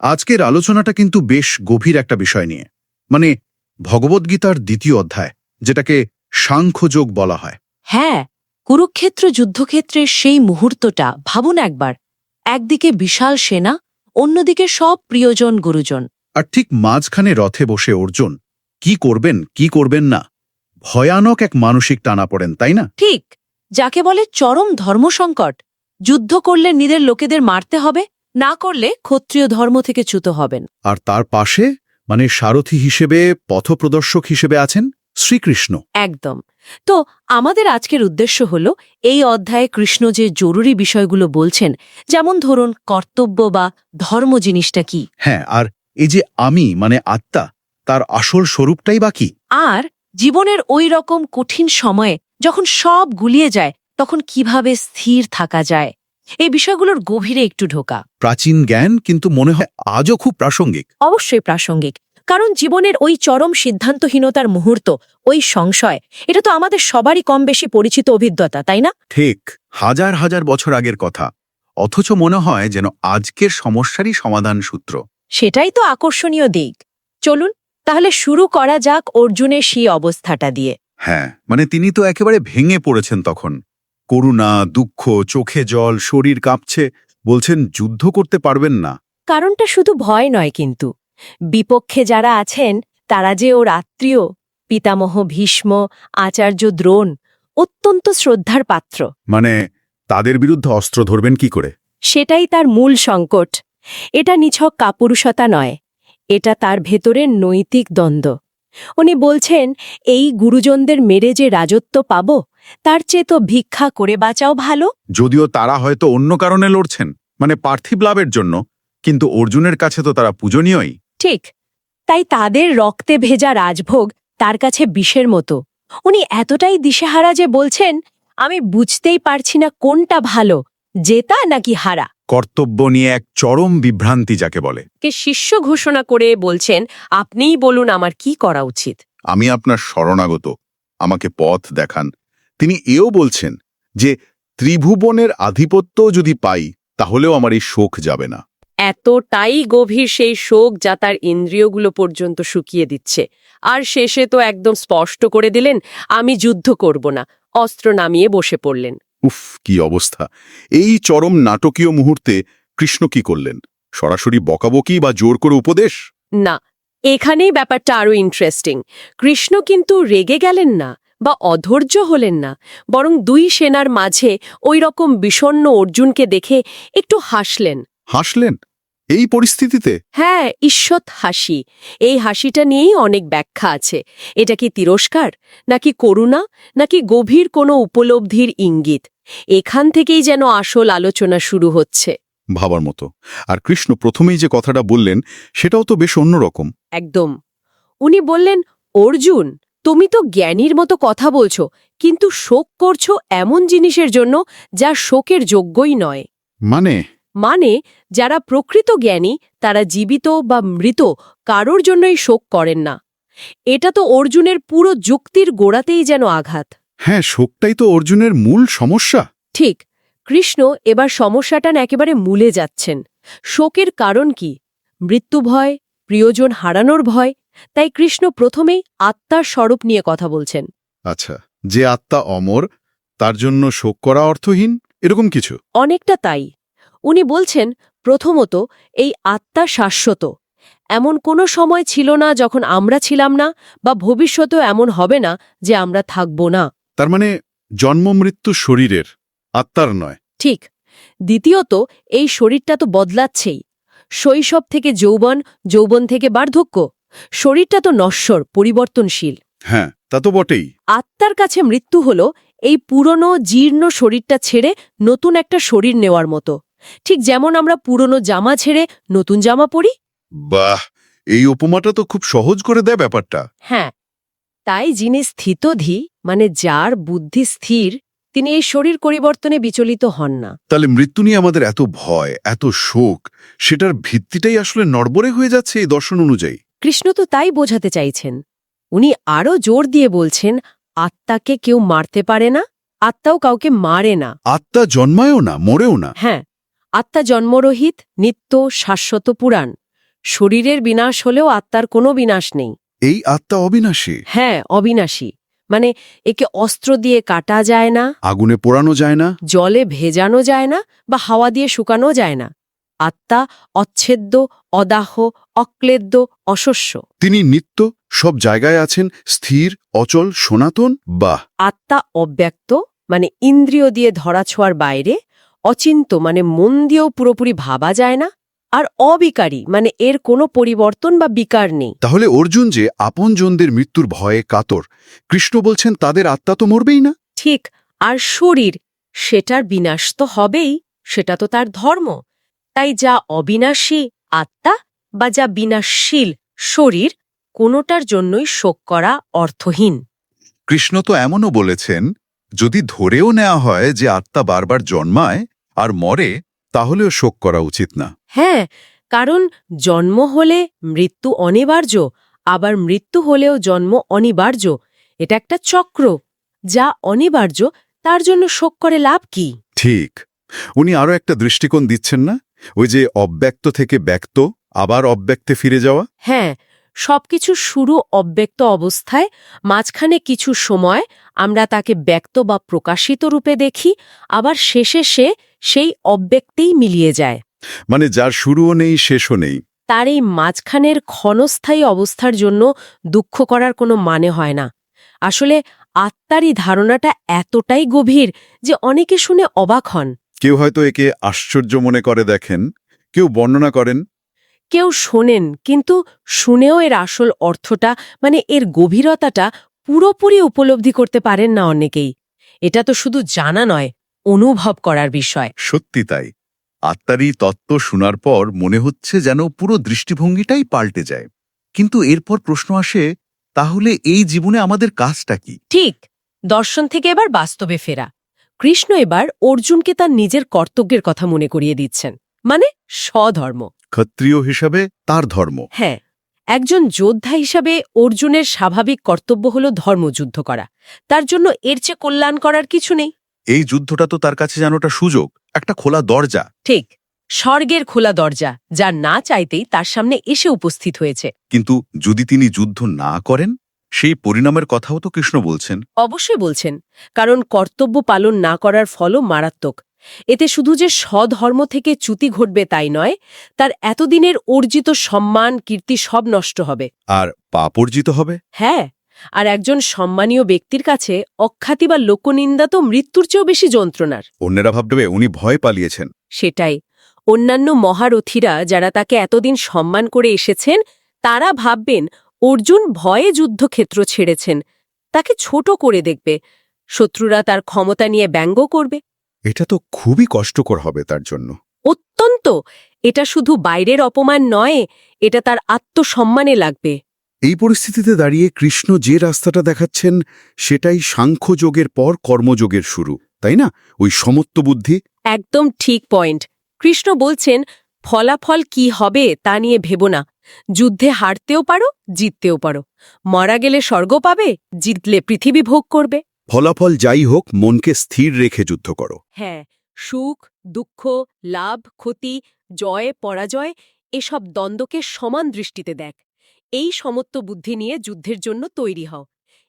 আজকের আলোচনাটা কিন্তু বেশ গভীর একটা বিষয় নিয়ে। মানে ভগবদ্গীতার দ্বিতীয় অধ্যায় যেটাকে সাংখ্যযোগ বলা হয়। হ্যাঁ কুরুক্ষেত্র যুদ্ধক্ষেত্রের সেই মুহূর্তটা ভাবুন একবার। একদিকে বিশাল সেনা অন্যদিকে সব প্রিয়জন গুরুজন। আর ঠিক মাঝখানে রথে বসে অর্জুন কি করবেন কি করবেন না? ভয়ানক এক মানসিক টানা পড়েন তাই না? ঠিক যাকে বলে চরম ধর্মসংকট। যুদ্ধ করলে নিজের লোকেদের মারতে হবে না করলে ক্ষত্রিয় ধর্ম থেকে চ্যুত হবেন। আর তার পাশে মানে সারথি হিসেবে পথপ্রদর্শক হিসেবে আছেন শ্রীকৃষ্ণ। একদম। তো আমাদের আজকের উদ্দেশ্য হল এই অধ্যায়ে কৃষ্ণ যে জরুরি বিষয়গুলো বলছেন যেমন ধরুন কর্তব্য বা ধর্ম জিনিসটা কি? হ্যাঁ আর এই যে আমি মানে আত্মা তার আসল স্বরূপটাই বাকি আর জীবনের ওই রকম কঠিন সময়ে যখন সব গুলিয়ে যায় তখন কীভাবে স্থির থাকা যায়? এই বিষয়গুলোর গভীরে একটু ঢোকা। প্রাচীন জ্ঞান কিন্তু মনে হয় আজও খুব প্রাসঙ্গিক। অবশ্যই প্রাসঙ্গিক। কারণ জীবনের ওই চরম সিদ্ধান্তহীনতার মুহূর্ত ওই সংশয় এটা তো আমাদের সবারই কম বেশি পরিচিত অভিজ্ঞতা তাই না? ঠিক হাজার হাজার বছর আগের কথা। অথচ মনে হয় যেন আজকের সমস্যারই সমাধান সূত্র। সেটাই তো আকর্ষণীয় দিক। চলুন তাহলে শুরু করা যাক অর্জুনের সেই অবস্থাটা দিয়ে। হ্যাঁ মানে তিনি তো একেবারে ভেঙে পড়েছেন তখন। করুণা দুঃখ চোখে জল শরীর কাঁপছে বলছেন যুদ্ধ করতে পারবেন না। কারণটা শুধু ভয় নয় কিন্তু। বিপক্ষে যারা আছেন তারা যে ওর আত্মীয় পিতামহ ভীষ্ম আচার্য দ্রোণ অত্যন্ত শ্রদ্ধার পাত্র। মানে তাদের বিরুদ্ধে অস্ত্র ধরবেন কি করে? সেটাই তার মূল সংকট। এটা নিছক কাপুরুষতা নয়। এটা তার ভেতরের নৈতিক দ্বন্দ্ব। উনি বলছেন এই গুরুজনদের মেরে যে রাজত্ব পাব তার চেয়ে তো ভিক্ষা করে বাঁচাও ভালো। যদিও তারা হয়তো অন্য কারণে লড়ছেন মানে পার্থিব লাভের জন্য কিন্তু অর্জুনের কাছে তো তারা পূজনীয়ই। ঠিক তাই তাদের রক্তে ভেজা রাজভোগ তার কাছে বিষের মতো। উনি এতটাই দিশেহারা যে বলছেন আমি বুঝতেই পারছি না কোনটা ভালো জেতা নাকি হারা? কর্তব্য নিয়ে এক চরম বিভ্রান্তি যাকে বলে। কে শিষ্য ঘোষণা করে বলছেন আপনিই বলুন আমার কি করা উচিত। আমি আপনার শরণাগত আমাকে পথ দেখান। তিনি এও বলছেন যে ত্রিভুবনের আধিপত্য যদি পাই তাহলেও আমার এই শোক যাবে না। এতটাই গভীর সেই শোক যা তার ইন্দ্রিয়গুলো পর্যন্ত শুকিয়ে দিচ্ছে। আর শেষে তো একদম স্পষ্ট করে দিলেন আমি যুদ্ধ করব না। অস্ত্র নামিয়ে বসে পড়লেন। উফ কি অবস্থা। এই চরম নাটকীয় মুহূর্তে কৃষ্ণ কি করলেন? সরাসরি বকাবকি বা জোর করে উপদেশ? না এখানেই ব্যাপারটা আরও ইন্টারেস্টিং কৃষ্ণ কিন্তু রেগে গেলেন না বা অধৈর্য হলেন না বরং দুই সেনার মাঝে ওই রকম বিষণ্ণ অর্জুনকে দেখে একটু হাসলেন। হাসলেন? এই পরিস্থিতিতে? হ্যাঁ ঈষৎ হাসি। এই হাসিটা নিয়েই অনেক ব্যাখ্যা আছে। এটা কি তিরস্কার নাকি করুণা নাকি গভীর কোনো উপলব্ধির ইঙ্গিত? এখান থেকেই যেন আসল আলোচনা শুরু হচ্ছে। ভাবার মতো। আর কৃষ্ণ প্রথমেই যে কথাটা বললেন সেটাও তো বেশ অন্যরকম। একদম। উনি বললেন অর্জুন তুমি তো জ্ঞানীর মতো কথা বলছো কিন্তু শোক করছ এমন জিনিসের জন্য যা শোকের যোগ্যই নয়। মানে? মানে যারা প্রকৃত জ্ঞানী তারা জীবিত বা মৃত কারোর জন্যই শোক করেন না। এটা তো অর্জুনের পুরো যুক্তির গোড়াতেই যেন আঘাত। হ্যাঁ শোকটাই তো অর্জুনের মূল সমস্যা। ঠিক কৃষ্ণ এবার সমস্যাটা না একেবারে মূলে যাচ্ছেন। শোকের কারণ কি? মৃত্যু ভয় প্রিয়জন হারানোর ভয় তাই কৃষ্ণ প্রথমেই আত্মার স্বরূপ নিয়ে কথা বলছেন। আচ্ছা যে আত্মা অমর তার জন্য শোক করা অর্থহীন? এরকম কিছু? অনেকটা তাই। উনি বলছেন প্রথমত এই আত্মা শাশ্বত। এমন কোনো সময় ছিল না যখন আমরা ছিলাম না বা ভবিষ্যতেও এমন হবে না যে আমরা থাকব না। তার মানে জন্ম মৃত্যু শরীরের আত্মার নয়। ঠিক। দ্বিতীয়ত এই শরীরটা তো বদলাচ্ছেই। শৈশব থেকে যৌবন যৌবন থেকে বার্ধক্য। শরীরটা তো নশ্বর পরিবর্তনশীল। হ্যাঁ তা তো বটেই। আত্মার কাছে মৃত্যু হল এই পুরনো জীর্ণ শরীরটা ছেড়ে নতুন একটা শরীর নেওয়ার মতো। ঠিক যেমন আমরা পুরনো জামা ছেড়ে নতুন জামা পরি। বাহ! এই উপমাটা তো খুব সহজ করে দেয় ব্যাপারটা। হ্যাঁ। তাই যিনি স্থিতধি মানে যার বুদ্ধি স্থির তিনি এই শরীর পরিবর্তনে বিচলিত হন না। তাহলে মৃত্যু নিয়ে আমাদের এত ভয় এত শোক সেটার ভিত্তিটাই আসলে নড়বড়ে হয়ে যাচ্ছে এই দর্শন অনুযায়ী। কৃষ্ণ তো তাই বোঝাতে চাইছেন। উনি আরও জোর দিয়ে বলছেন আত্মাকে কেউ মারতে পারে না আত্মাও কাউকে মারে না। আত্মা জন্মায়ও না মরেও না। হ্যাঁ আত্মা জন্মরহিত নিত্য শাশ্বত পুরাণ। শরীরের বিনাশ হলেও আত্মার কোনো বিনাশ নেই। এই আত্মা অবিনাশী? হ্যাঁ অবিনাশী। মানে একে অস্ত্র দিয়ে কাটা যায় না আগুনে পোড়ানো যায় না জলে ভেজানো যায় না বা হাওয়া দিয়ে শুকানো যায় না। আত্মা অচ্ছেদ্য অদাহ অক্লেদ্য অশস্য। তিনি নিত্য সব জায়গায় আছেন স্থির অচল সনাতন বাহ! আত্মা অব্যক্ত মানে ইন্দ্রিয় দিয়ে ধরাছোঁয়ার বাইরে অচিন্ত মানে মন দিয়েও পুরোপুরি ভাবা যায় না আর অবিকারী মানে এর কোনো পরিবর্তন বা বিকার নেই। তাহলে অর্জুন যে আপনজনদের মৃত্যুর ভয়ে কাতর কৃষ্ণ বলছেন তাদের আত্মা তো মরবেই না? ঠিক আর শরীর সেটার বিনাশ তো হবেই সেটা তো তার ধর্ম। তাই যা অবিনাশী আত্মা বা যা বিনাশশীল শরীর কোনোটার জন্যই শোক করা অর্থহীন। কৃষ্ণ তো এমনও বলেছেন যদি ধরেও নেওয়া হয় যে আত্মা বারবার জন্মায় আর মরে তাহলেও শোক করা উচিত না। হ্যাঁ কারণ জন্ম হলে মৃত্যু অনিবার্য আবার মৃত্যু হলেও জন্ম অনিবার্য। এটা একটা চক্র। যা অনিবার্য তার জন্য শোক করে লাভ কি? ঠিক। উনি আরও একটা দৃষ্টিকোণ দিচ্ছেন না? ওই যে অব্যক্ত থেকে ব্যক্ত আবার অব্যক্তে ফিরে যাওয়া? হ্যাঁ সবকিছু শুরু অব্যক্ত অবস্থায় মাঝখানে কিছু সময় আমরা তাকে ব্যক্ত বা প্রকাশিত রূপে দেখি আবার শেষে সে সেই অব্যক্তেই মিলিয়ে যায়। মানে যার শুরুও নেই শেষও নেই। তার এই মাঝখানের ক্ষণস্থায়ী অবস্থার জন্য দুঃখ করার কোনো মানে হয় না। আসলে আত্মারই ধারণাটা এতটাই গভীর যে অনেকে শুনে অবাক হন। কেউ হয়তো একে আশ্চর্য মনে করে দেখেন কেউ বর্ণনা করেন। কেউ শোনেন কিন্তু শুনেও এর আসল অর্থটা মানে এর গভীরতাটা পুরোপুরি উপলব্ধি করতে পারেন না অনেকেই। এটা তো শুধু জানা নয় অনুভব করার বিষয়। সত্যি তাই। আত্মারই তত্ত্ব শোনার পর মনে হচ্ছে যেন পুরো দৃষ্টিভঙ্গিটাই পাল্টে যায়। কিন্তু এরপর প্রশ্ন আসে তাহলে এই জীবনে আমাদের কাজটা কি? ঠিক দর্শন থেকে এবার বাস্তবে ফেরা। কৃষ্ণ এবার অর্জুনকে তার নিজের কর্তব্যের কথা মনে করিয়ে দিচ্ছেন মানে স্বধর্ম। ক্ষত্রিয় হিসাবে তার ধর্ম। হ্যাঁ একজন যোদ্ধা হিসাবে অর্জুনের স্বাভাবিক কর্তব্য হল ধর্মযুদ্ধ করা। তার জন্য এর চেয়ে কল্যাণ করার কিছু নেই। এই যুদ্ধটা তো তার কাছে যেন একটা সুযোগ একটা খোলা দরজা। ঠিক স্বর্গের খোলা দরজা যা না চাইতেই তার সামনে এসে উপস্থিত হয়েছে। কিন্তু যদি তিনি যুদ্ধ না করেন সেই পরিণামের কথাও তো কৃষ্ণ বলছেন। অবশ্যই বলছেন কারণ কর্তব্য পালন না করার ফলও মারাত্মক। এতে শুধু যে স্বধর্ম থেকে চ্যুতি ঘটবে তাই নয় তার এতদিনের অর্জিত সম্মান কীর্তি সব নষ্ট হবে। আর পাপ অর্জিত হবে? হ্যাঁ আর একজন সম্মানীয় ব্যক্তির কাছে অখ্যাতি বা লোকনিন্দা তো মৃত্যুর চেয়েও বেশি যন্ত্রণার। অন্যেরা ভাববে উনি ভয় পালিয়েছেন। সেটাই। অন্যান্য মহারথীরা যারা তাকে এতদিন সম্মান করে এসেছেন তারা ভাববেন অর্জুন ভয়ে যুদ্ধক্ষেত্র ছেড়েছেন তাকে ছোট করে দেখবে শত্রুরা তার ক্ষমতা নিয়ে ব্যঙ্গ করবে। এটা তো খুবই কষ্টকর হবে তার জন্য। অত্যন্ত! এটা শুধু বাইরের অপমান নয় এটা তার আত্মসম্মানে লাগবে। এই পরিস্থিতিতে দাঁড়িয়ে কৃষ্ণ যে রাস্তাটা দেখাচ্ছেন সেটাই সাংখ্যযোগের পর কর্মযোগের শুরু তাই না? ওই সমত্ব বুদ্ধি। একদম ঠিক পয়েন্ট। কৃষ্ণ বলছেন ফলাফল কি হবে তা নিয়ে ভেব না। যুদ্ধে হারতেও পারো জিততেও পারো। মারা গেলে স্বর্গ পাবে জিতলে পৃথিবী ভোগ করবে। ফলাফল যাই হোক মনকে স্থির রেখে যুদ্ধ করো। হ্যাঁ সুখ দুঃখ লাভ ক্ষতি জয় পরাজয় এসব দ্বন্দ্বকে সমান দৃষ্টিতে দেখ। এই সমত্ব বুদ্ধি নিয়ে যুদ্ধের জন্য তৈরি হও।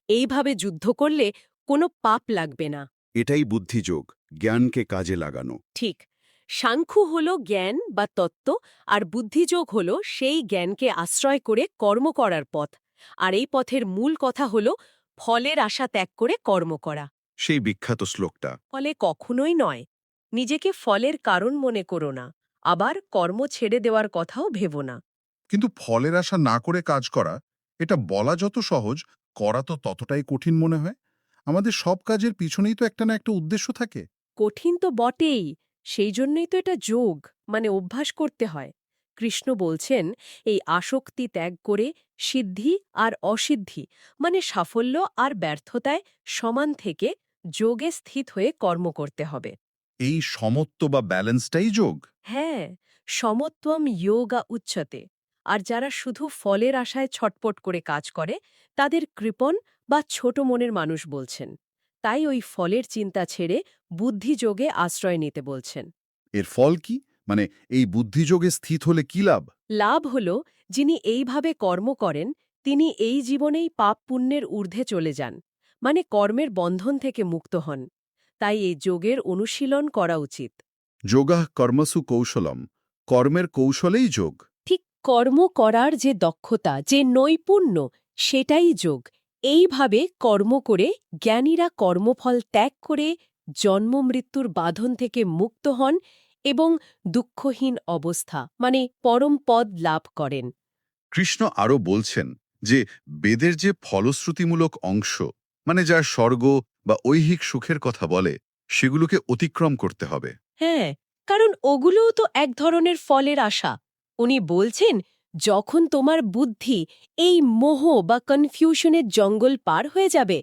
এইভাবে যুদ্ধ করলে কোনো পাপ লাগবে না। এটাই বুদ্ধিযোগ জ্ঞানকে কাজে লাগানো। ঠিক। সাংখ্য হল জ্ঞান বা তত্ত্ব আর বুদ্ধিযোগ হল সেই জ্ঞানকে আশ্রয় করে কর্ম করার পথ। আর এই পথের মূল কথা হল ফলের আশা ত্যাগ করে কর্ম করা। সেই বিখ্যাত শ্লোকটা। ফলে কখনোই নয় নিজেকে ফলের কারণ মনে করো না আবার কর্ম ছেড়ে দেওয়ার কথাও ভেবো না। কিন্তু ফলের আশা না করে কাজ করা এটা বলা যত সহজ করা তো ততটাই কঠিন মনে হয়। আমাদের সব কাজের পিছনেই তো একটা না একটা উদ্দেশ্য থাকে। কঠিন তো বটেই সেই জন্যই তো এটা যোগ মানে অভ্যাস করতে হয়। কৃষ্ণ বলছেন এই আসক্তি ত্যাগ করে সিদ্ধি আর অসিদ্ধি মানে সাফল্য আর ব্যর্থতায় সমান থেকে যোগে স্থিত হয়ে কর্ম করতে হবে। এই সমত্ব বা ব্যালেন্সটাই যোগ? হ্যাঁ সমত্বম যোগা উচ্চতে। আর যারা শুধু ফলের আশায় ছটপট করে কাজ করে তাদের কৃপণ বা ছোট মনের মানুষ বলছেন। তাই ওই ফলের চিন্তা ছেড়ে বুদ্ধিযোগে আশ্রয় নিতে বলছেন। এর ফল কি? মানে এই বুদ্ধিযোগে স্থিত হলে কি লাভ? লাভ হল যিনি এইভাবে কর্ম করেন তিনি এই জীবনেই পাপ পুণ্যের ঊর্ধ্বে চলে যান মানে কর্মের বন্ধন থেকে মুক্ত হন। তাই এই যোগের অনুশীলন করা উচিত। যোগা কর্মসু কৌশলম। কর্মের কৌশলেই যোগ। কর্ম করার যে দক্ষতা যে নৈপুণ্য সেটাই যোগ। এইভাবে কর্ম করে জ্ঞানীরা কর্মফল ত্যাগ করে জন্মমৃত্যুর বাঁধন থেকে মুক্ত হন এবং দুঃখহীন অবস্থা মানে পরম পদ লাভ করেন। কৃষ্ণ আরও বলছেন যে বেদের যে ফলশ্রুতিমূলক অংশ মানে যা স্বর্গ বা ঐহিক সুখের কথা বলে সেগুলোকে অতিক্রম করতে হবে। হ্যাঁ কারণ ওগুলোও তো এক ধরনের ফলের আশা। উনি বলছেন যখন তোমার বুদ্ধি এই মোহ বা কনফিউশনের জঙ্গল পার হয়ে যাবে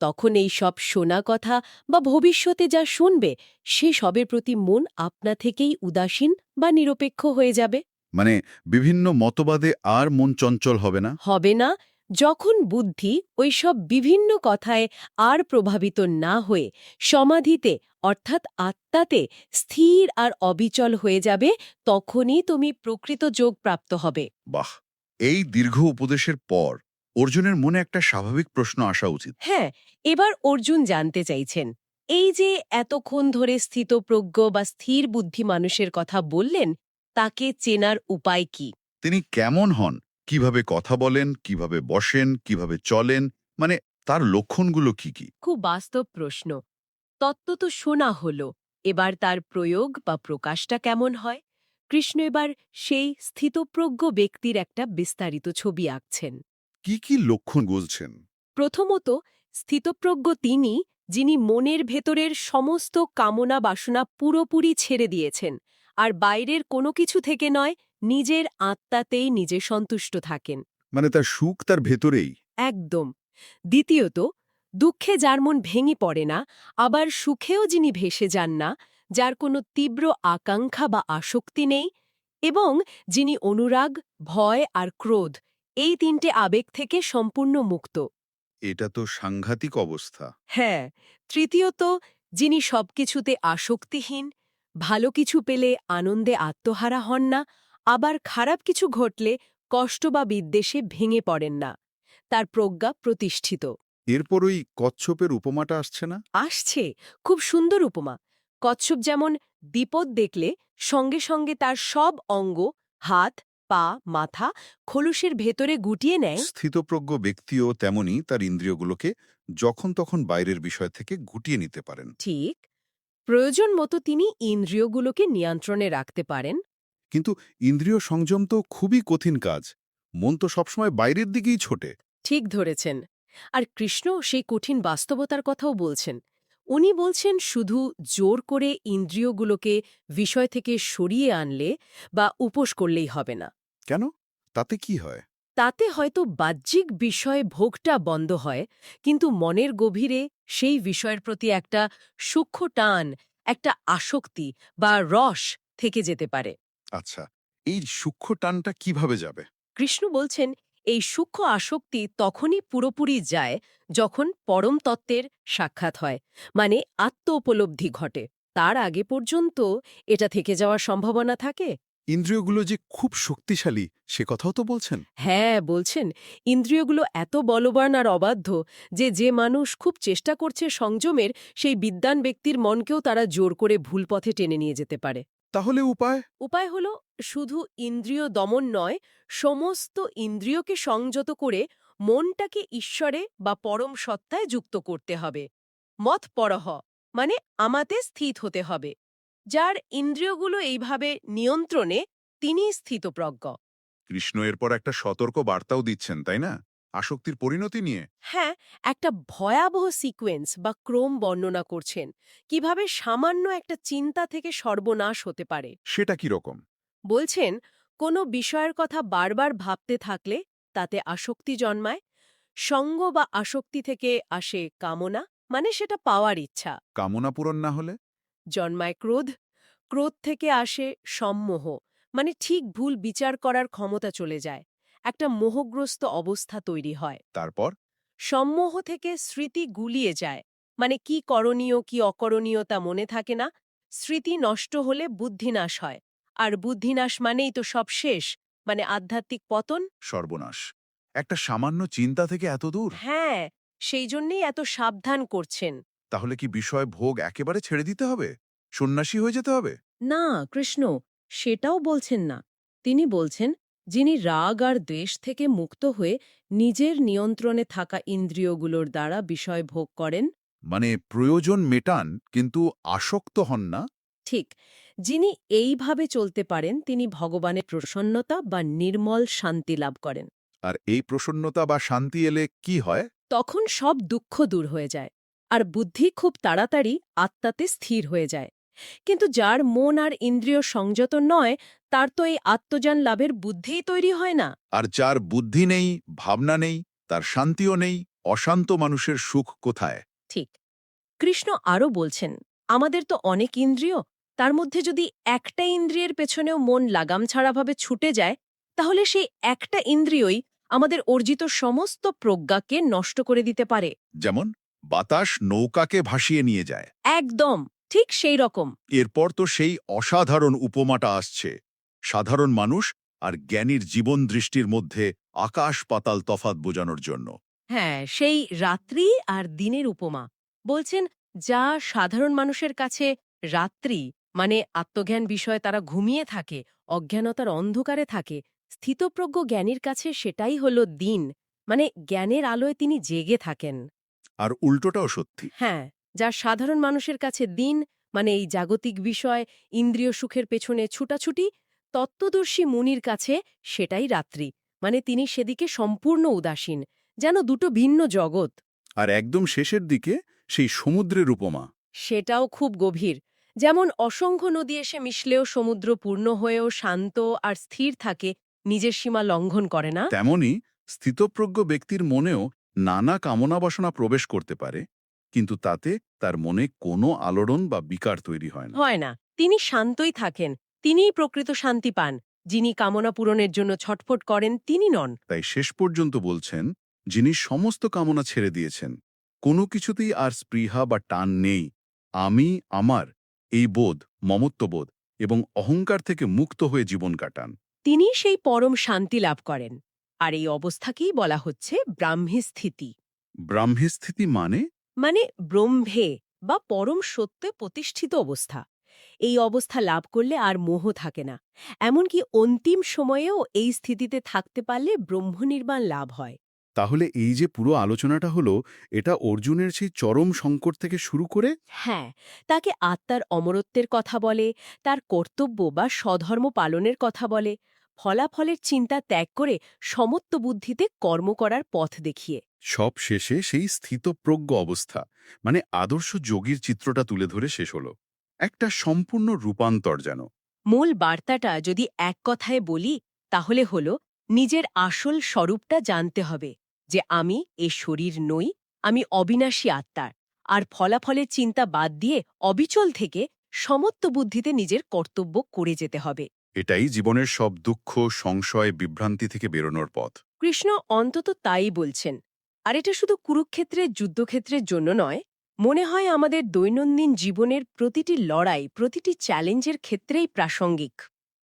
তখন এই সব শোনা কথা বা ভবিষ্যতে যা শুনবে সে সবের প্রতি মন আপনা থেকেই উদাসীন বা নিরপেক্ষ হয়ে যাবে। মানে বিভিন্ন মতবাদে আর মন চঞ্চল হবে না? হবে না। যখন বুদ্ধি ওইসব বিভিন্ন কথায় আর প্রভাবিত না হয়ে সমাধিতে অর্থাৎ আত্মাতে স্থির আর অবিচল হয়ে যাবে তখনই তুমি প্রকৃত যোগ প্রাপ্ত হবে। বাহ! এই দীর্ঘ উপদেশের পর অর্জুনের মনে একটা স্বাভাবিক প্রশ্ন আসা উচিত। হ্যাঁ এবার অর্জুন জানতে চাইছেন। এই যে এতক্ষণ ধরে স্থিতপ্রজ্ঞ বা স্থির বুদ্ধি মানুষের কথা বললেন তাকে চেনার উপায় কি? তিনি কেমন হন? কীভাবে কথা বলেন কীভাবে বসেন কীভাবে চলেন মানে তার লক্ষণগুলো কি কি? খুব বাস্তব প্রশ্ন। তত্ত্ব তো শোনা হল এবার তার প্রয়োগ বা প্রকাশটা কেমন হয়? কৃষ্ণ এবার সেই স্থিতপ্রজ্ঞ ব্যক্তির একটা বিস্তারিত ছবি আঁকছেন। কি কি লক্ষণ বুঝছেন? প্রথমত স্থিতপ্রজ্ঞ তিনি যিনি মনের ভেতরের সমস্ত কামনা বাসনা পুরোপুরি ছেড়ে দিয়েছেন। আর বাইরের কোনো কিছু থেকে নয় নিজের আত্মাতেই নিজে সন্তুষ্ট থাকেন। মানে তার সুখ তার ভেতরেই? একদম। দ্বিতীয়ত দুঃখে যার মন ভেঙে পড়ে না আবার সুখেও যিনি ভেসে যান না যার কোনো তীব্র আকাঙ্ক্ষা বা আসক্তি নেই এবং যিনি অনুরাগ ভয় আর ক্রোধ এই তিনটে আবেগ থেকে সম্পূর্ণ মুক্ত। এটা তো সাংঘাতিক অবস্থা। হ্যাঁ তৃতীয়ত যিনি সবকিছুতে আসক্তিহীন ভালো কিছু পেলে আনন্দে আত্মহারা হন না আবার খারাপ কিছু ঘটলে কষ্ট বা বিদ্বেষে ভেঙে পড়েন না। তার প্রজ্ঞা প্রতিষ্ঠিত। এরপর ওই কচ্ছপের উপমাটা আসছে না? আসছে খুব সুন্দর উপমা। কচ্ছপ যেমন বিপদ দেখলে সঙ্গে সঙ্গে তার সব অঙ্গ হাত পা মাথা খোলসের ভেতরে গুটিয়ে নেয়। স্থিতপ্রজ্ঞ ব্যক্তিও তেমনি তার ইন্দ্রিয়গুলোকে যখন তখন বাইরের বিষয় থেকে গুটিয়ে নিতে পারেন। ঠিক। প্রয়োজন মতো তিনি ইন্দ্রিয়গুলোকে নিয়ন্ত্রণে রাখতে পারেন। কিন্তু ইন্দ্রিয় সংযম তো খুবই কঠিন কাজ। মন তো সবসময় বাইরের দিকেই ছোটে। ঠিক ধরেছেন। আর কৃষ্ণ সেই কঠিন বাস্তবতার কথাও বলছেন। উনি বলছেন শুধু জোর করে ইন্দ্রিয়গুলোকে বিষয় থেকে সরিয়ে আনলে বা উপোস করলেই হবে না। কেন? তাতে কি হয়? তাতে হয়তো বাহ্যিক বিষয়ে ভোগটা বন্ধ হয় কিন্তু মনের গভীরে সেই বিষয়ের প্রতি একটা সূক্ষ্ম টান একটা আসক্তি বা রস থেকে যেতে পারে। আচ্ছা এই সূক্ষ্ম টানটা কীভাবে যাবে? কৃষ্ণ বলছেন এই সূক্ষ্ম আসক্তি তখনই পুরোপুরি যায় যখন পরম তত্ত্বের সাক্ষাৎ হয় মানে আত্ম উপলব্ধি ঘটে। তার আগে পর্যন্ত এটা থেকে যাওয়ার সম্ভাবনা থাকে? ইন্দ্রিয়গুলো যে খুব শক্তিশালী সে কথাও তো বলছেন। হ্যাঁ বলছেন। ইন্দ্রিয়গুলো এত বলবান আর অবাধ্য যে যে মানুষ খুব চেষ্টা করছে সংযমের সেই বিদ্বান ব্যক্তির মনকেও তারা জোর করে ভুল পথে টেনে নিয়ে যেতে পারে। তাহলে উপায়? উপায় হল শুধু ইন্দ্রিয় দমন নয় সমস্ত ইন্দ্রিয়কে সংযত করে মনটাকে ঈশ্বরে বা পরম সত্তায় যুক্ত করতে হবে। মত পরহ মানে আমাতে স্থিত হতে হবে। যার ইন্দ্রিয়গুলো এইভাবে নিয়ন্ত্রণে তিনি স্থিতপ্রজ্ঞ। কৃষ্ণ এরপর একটা সতর্ক বার্তাও দিচ্ছেন তাই না? আসক্তির পরিণতি নিয়ে। হ্যাঁ একটা ভয়াবহ সিকোয়েন্স বা ক্রম বর্ণনা করছেন। কীভাবে সামান্য একটা চিন্তা থেকে সর্বনাশ হতে পারে। সেটা কি রকম? বলছেন কোনো বিষয়ের কথা বারবার ভাবতে থাকলে তাতে আসক্তি জন্মায় সঙ্গ বা আসক্তি থেকে আসে কামনা মানে সেটা পাওয়ার ইচ্ছা। কামনা পূরণ না হলে? জন্মায় ক্রোধ ক্রোধ থেকে আসে সম্মোহ মানে ঠিক ভুল বিচার করার ক্ষমতা চলে যায় একটা মোহগ্রস্ত অবস্থা তৈরি হয়। তারপর? সম্মোহ থেকে স্মৃতি গুলিয়ে যায় মানে কি করণীয় কি অকরণীয় তা মনে থাকে না স্মৃতি নষ্ট হলে বুদ্ধিনাশ হয় আর বুদ্ধিনাশ মানেই তো সব শেষ মানে আধ্যাত্মিক পতন। সর্বনাশ একটা সামান্য চিন্তা থেকে এত দূর? হ্যাঁ সেই জন্যেই এত সাবধান করছেন। তাহলে কি বিষয় ভোগ একেবারে ছেড়ে দিতে হবে? সন্ন্যাসী হয়ে যেতে হবে? না কৃষ্ণ সেটাও বলছেন না। তিনি বলছেন যিনি রাগ আর দ্বেষ থেকে মুক্ত হয়ে নিজের নিয়ন্ত্রণে থাকা ইন্দ্রিয়গুলোর দ্বারা বিষয় ভোগ করেন। মানে প্রয়োজন মেটান কিন্তু আসক্ত হন না? ঠিক যিনি এইভাবে চলতে পারেন তিনি ভগবানের প্রসন্নতা বা নির্মল শান্তি লাভ করেন। আর এই প্রসন্নতা বা শান্তি এলে কি হয়? তখন সব দুঃখ দূর হয়ে যায়। আর বুদ্ধি খুব তাড়াতাড়ি আত্মাতে স্থির হয়ে যায়। কিন্তু যার মন আর ইন্দ্রিয় সংযত নয় তার তো এই আত্মজ্ঞান লাভের বুদ্ধিই তৈরি হয় না। আর যার বুদ্ধি নেই ভাবনা নেই তার শান্তিও নেই অশান্ত মানুষের সুখ কোথায়? ঠিক। কৃষ্ণ আরও বলছেন আমাদের তো অনেক ইন্দ্রিয় তার মধ্যে যদি একটা ইন্দ্রিয়ের পেছনেও মন লাগাম ছাড়াভাবে ছুটে যায় তাহলে সেই একটা ইন্দ্রিয়ই আমাদের অর্জিত সমস্ত প্রজ্ঞাকে নষ্ট করে দিতে পারে। যেমন? বাতাস নৌকাকে ভাসিয়ে নিয়ে যায়। একদম ঠিক সেই রকম। এরপর তো সেই অসাধারণ উপমাটা আসছে। সাধারণ মানুষ আর জ্ঞানীর জীবন দৃষ্টির মধ্যে আকাশ পাতাল তফাত বোঝানোর জন্য। হ্যাঁ সেই রাত্রি আর দিনের উপমা। বলছেন যা সাধারণ মানুষের কাছে রাত্রি মানে আত্মজ্ঞান বিষয়ে তারা ঘুমিয়ে থাকে অজ্ঞানতার অন্ধকারে থাকে স্থিতপ্রজ্ঞ জ্ঞানীর কাছে সেটাই হল দিন মানে জ্ঞানের আলোয় তিনি জেগে থাকেন। আর উল্টোটাও সত্যি। হ্যাঁ যা সাধারণ মানুষের কাছে দিন মানে এই জাগতিক বিষয় ইন্দ্রিয় সুখের পেছনে ছুটাছুটি তত্ত্বদর্শী মুনির কাছে সেটাই রাত্রি। মানে তিনি সেদিকে সম্পূর্ণ উদাসীন যেন দুটো ভিন্ন জগৎ। আর একদম শেষের দিকে সেই সমুদ্রের উপমা। সেটাও খুব গভীর। যেমন অসংখ্য নদী এসে মিশলেও সমুদ্র পূর্ণ হয়েও শান্ত আর স্থির থাকে নিজের সীমা লঙ্ঘন করে না। তেমনি স্থিতপ্রজ্ঞ ব্যক্তির মনেও নানা কামনা বাসনা প্রবেশ করতে পারে কিন্তু তাতে তার মনে কোনো আলোড়ন বা বিকার তৈরি হয় না। হয় না। তিনি শান্তই থাকেন তিনিই প্রকৃত শান্তি পান। যিনি কামনা পূরণের জন্য ছটফট করেন তিনি নন। তাই শেষ পর্যন্ত বলছেন যিনি সমস্ত কামনা ছেড়ে দিয়েছেন কোনো কিছুতেই আর স্পৃহা বা টান নেই। আমি আমার এই বোধ মমত্ববোধ এবং অহংকার থেকে মুক্ত হয়ে জীবন কাটান। তিনি সেই পরম শান্তি লাভ করেন। আর এই অবস্থাকেই বলা হচ্ছে ব্রাহ্মী স্থিতি ব্রাহ্মীস্থিতি মানে? মানে ব্রহ্মে বা পরম সত্যে প্রতিষ্ঠিত অবস্থা। এই অবস্থা লাভ করলে আর মোহ থাকে না। এমনকি অন্তিম সময়েও এই স্থিতিতে থাকতে পারলে ব্রহ্মনির্বাণ লাভ হয়। তাহলে এই যে পুরো আলোচনাটা হলো এটা অর্জুনের সেই চরম সংকট থেকে শুরু করে? হ্যাঁ তাকে আত্মার অমরত্বের কথা বলে তার কর্তব্য বা স্বধর্ম পালনের কথা বলে ফলাফলের চিন্তা ত্যাগ করে সমত্ব বুদ্ধিতে কর্ম করার পথ দেখিয়ে। সব শেষে সেই স্থিতপ্রজ্ঞ অবস্থা মানে আদর্শ যোগীর চিত্রটা তুলে ধরে শেষ হলো। একটা সম্পূর্ণ রূপান্তর যেন। মূল বার্তাটা যদি এক কথায় বলি তাহলে হল নিজের আসল স্বরূপটা জানতে হবে যে আমি এ শরীর নই আমি অবিনাশী আত্মার। আর ফলাফলের চিন্তা বাদ দিয়ে অবিচল থেকে সমত্ব বুদ্ধিতে নিজের কর্তব্য করে যেতে হবে। এটাই জীবনের সব দুঃখ সংশয় বিভ্রান্তি থেকে বেরোনোর পথ। কৃষ্ণ অন্তত তাই বলছেন। আর এটা শুধু কুরুক্ষেত্রের যুদ্ধক্ষেত্রের জন্য নয় মনে হয় আমাদের দৈনন্দিন জীবনের প্রতিটি লড়াই প্রতিটি চ্যালেঞ্জের ক্ষেত্রেই প্রাসঙ্গিক।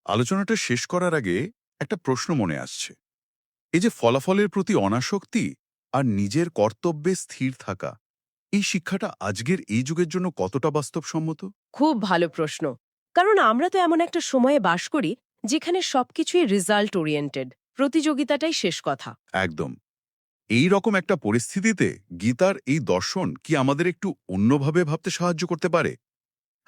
আলোচনাটা শেষ করার আগে একটা প্রশ্ন মনে আসছে। এই যে ফলাফলের প্রতি অনাসক্তি আর নিজের কর্তব্যে স্থির থাকা এই শিক্ষাটা আজকের এই যুগের জন্য কতটা বাস্তবসম্মত? খুব ভালো প্রশ্ন। কারণ আমরা তো এমন একটা সময়ে বাস করি যেখানে সবকিছুই রেজাল্ট ওরিয়েন্টেড প্রতিযোগিতাটাই শেষ কথা। একদম। এই রকম একটা পরিস্থিতিতে গীতার এই দর্শন কি আমাদের একটু অন্যভাবে ভাবতে সাহায্য করতে পারে?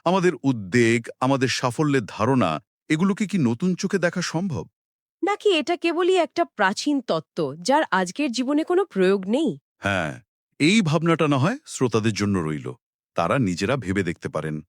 আমাদের উদ্বেগ আমাদের সাফল্যের ধারণা এগুলোকে কি নতুন চোখে দেখা সম্ভব? নাকি এটা কেবলই একটা প্রাচীন তত্ত্ব যার আজকের জীবনে কোনো প্রয়োগ নেই? হ্যাঁ এই ভাবনাটা না হয় শ্রোতাদের জন্য রইল। তারা নিজেরা ভেবে দেখতে পারেন।